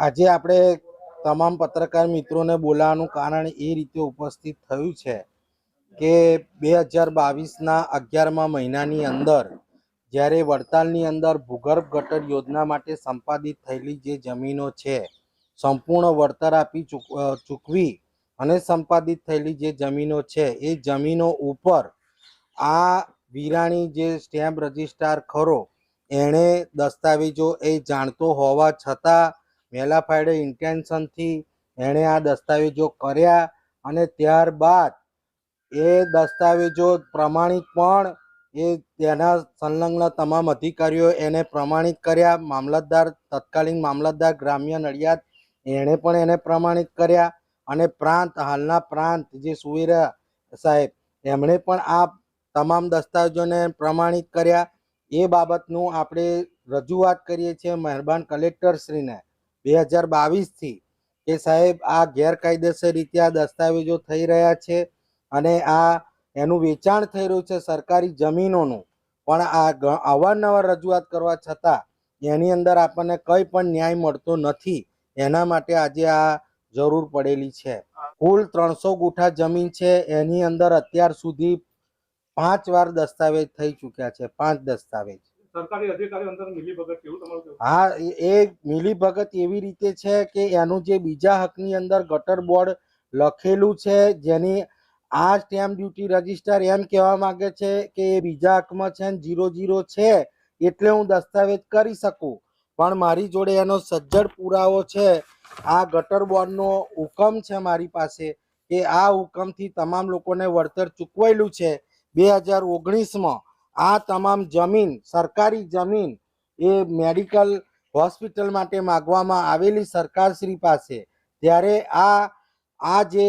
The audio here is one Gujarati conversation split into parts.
આજે આપણે તમામ પત્રકાર મિત્રોને બોલાવાનું કારણ એ રીતે ઉપસ્થિત થયું છે કે બે હજાર બાવીસના અગિયારમા મહિનાની અંદર જ્યારે વડતાલની અંદર ભૂગર્ભ ગટર યોજના માટે સંપાદિત થયેલી જે જમીનો છે, સંપૂર્ણ વળતર આપી ચૂક ચૂકવી અને સંપાદિત થયેલી જે જમીનો છે, એ જમીનો ઉપર આ વિરાણી જે સ્ટેમ્પ રજિસ્ટ્રાર ખરો, એણે દસ્તાવેજો એ જાણતો હોવા છતાં વહેલા ફાયડે ઇન્ટેન્શનથી એણે આ દસ્તાવેજો કર્યા અને ત્યારબાદ એ દસ્તાવેજો પ્રમાણિત પણ એ તેના સંલગ્ન તમામ અધિકારીઓ એને પ્રમાણિત કર્યા. મામલતદાર, તત્કાલીન મામલતદાર ગ્રામ્ય નડિયાદ એણે પણ એને પ્રમાણિત કર્યા અને પ્રાંત, હાલના પ્રાંત જે સુવેરા સાહેબ, એમણે પણ આ તમામ દસ્તાવેજોને પ્રમાણિત કર્યા. એ બાબતનું આપણે રજૂઆત કરીએ છીએ મહેરબાન કલેક્ટરશ્રીને. બે હજાર બાવીસથી કે સાહેબ આ ગેરકાયદેસર રીતે આ દસ્તાવેજો થઈ રહ્યા છે અને આ એનું વેચાણ થઈ રહ્યું છે સરકારી જમીનોનું. પણ આ અવારનવાર રજૂઆત કરવા છતાં એની અંદર આપણને કંઈ પણ ન્યાય મળતો નથી. એના માટે આજે આ જરૂર પડેલી છે. કુલ ત્રણસો ગુઠા જમીન છે. એની અંદર અત્યાર સુધી પાંચ વાર દસ્તાવેજ થઈ ચૂક્યા છે. પાંચ દસ્તાવેજ. સરકારી અધિકારીઓ અંદર મિલીભગત કેવું તમારું કેવું હા એ- મિલીભગત એવી રીતે છે કે એનું જે બીજા હકની અંદર ગટર બોર્ડ લખેલું છે, જેની આ સ્ટેમ્પ ડ્યુટી રજિસ્ટર એમ કહેવા માંગે છે કે એ બીજા હકમાં છે ને જીરો જીરો છે એટલે હું દસ્તાવેજ કરી શકું. પણ મારી જોડે એનો સજ્જડ પુરાવો છે, આ ગટર બોર્ડનો હુકમ છે મારી પાસે કે આ હુકમથી તમામ લોકોને વળતર ચૂકવાયેલું છે. બે હજાર ઓગણીસમાં આ તમામ જમીન, સરકારી જમીન એ મેડિકલ હોસ્પિટલ માટે માગવામાં આવેલી સરકારશ્રી પાસે. ત્યારે આ આ જે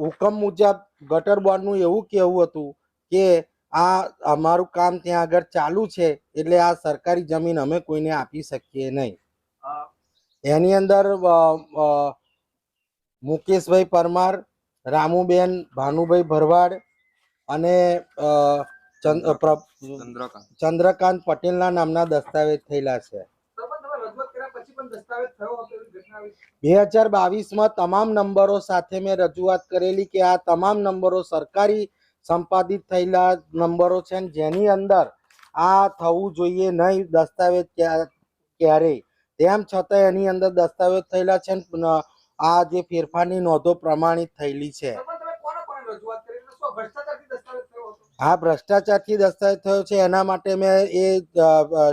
હુકમ મુજબ ગટર બોર્ડનું એવું કહેવું હતું કે આ અમારું કામ ત્યાં આગળ ચાલુ છે એટલે આ સરકારી જમીન અમે કોઈને આપી શકીએ નહીં. એની અંદર મુકેશભાઈ પરમાર, રામુબેન, ભાનુભાઈ ભરવાડ અને ચંદ્રકાંત. પટેલના નામના દસ્તાવેજ થયેલા છે. સરપંચ તમે રજૂઆત કર્યા પછી પણ દસ્તાવેજ થયો હતો એવી ઘટના આવી? છે? બે હજાર બાવીસમાં તમામ નંબરો સાથે મેં રજૂઆત કરેલી કે આ તમામ નંબરો સરકારી સંપાદિત થયેલા નંબરો છે ને જેની અંદર આ થવું જોઈએ નહીં દસ્તાવેજ ક્યારે ક્યારેય. તેમ છતાં એની અંદર દસ્તાવેજ થયેલા છે ને આ જે ફેરફારની નોંધો પ્રમાણિત થયેલી છે. આ ભ્રષ્ટાચારથી દસ્તાવેજ થયો છે. એના માટે મેં એ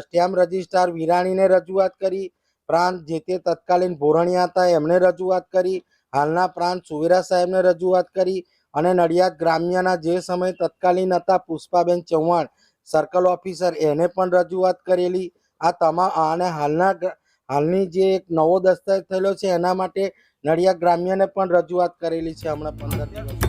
સ્ટેમ્પ રજિસ્ટ્રાર વિરાણીને રજૂઆત કરી. પ્રાંત જે તે તત્કાલીન ભોરણિયા હતા એમણે રજૂઆત કરી. હાલના પ્રાંત સુવેરા સાહેબને રજૂઆત કરી અને નડિયાદ ગ્રામ્યના જે સમય તત્કાલીન હતા પુષ્પાબેન ચૌહાણ, સર્કલ ઓફિસર, એને પણ રજૂઆત કરેલી. આ તમામ અને હાલના હાલની જે એક નવો દસ્તાવેજ થયેલો છે એના માટે નડિયાદ ગ્રામ્યને પણ રજૂઆત કરેલી છે હમણાં પંદર દિવસ.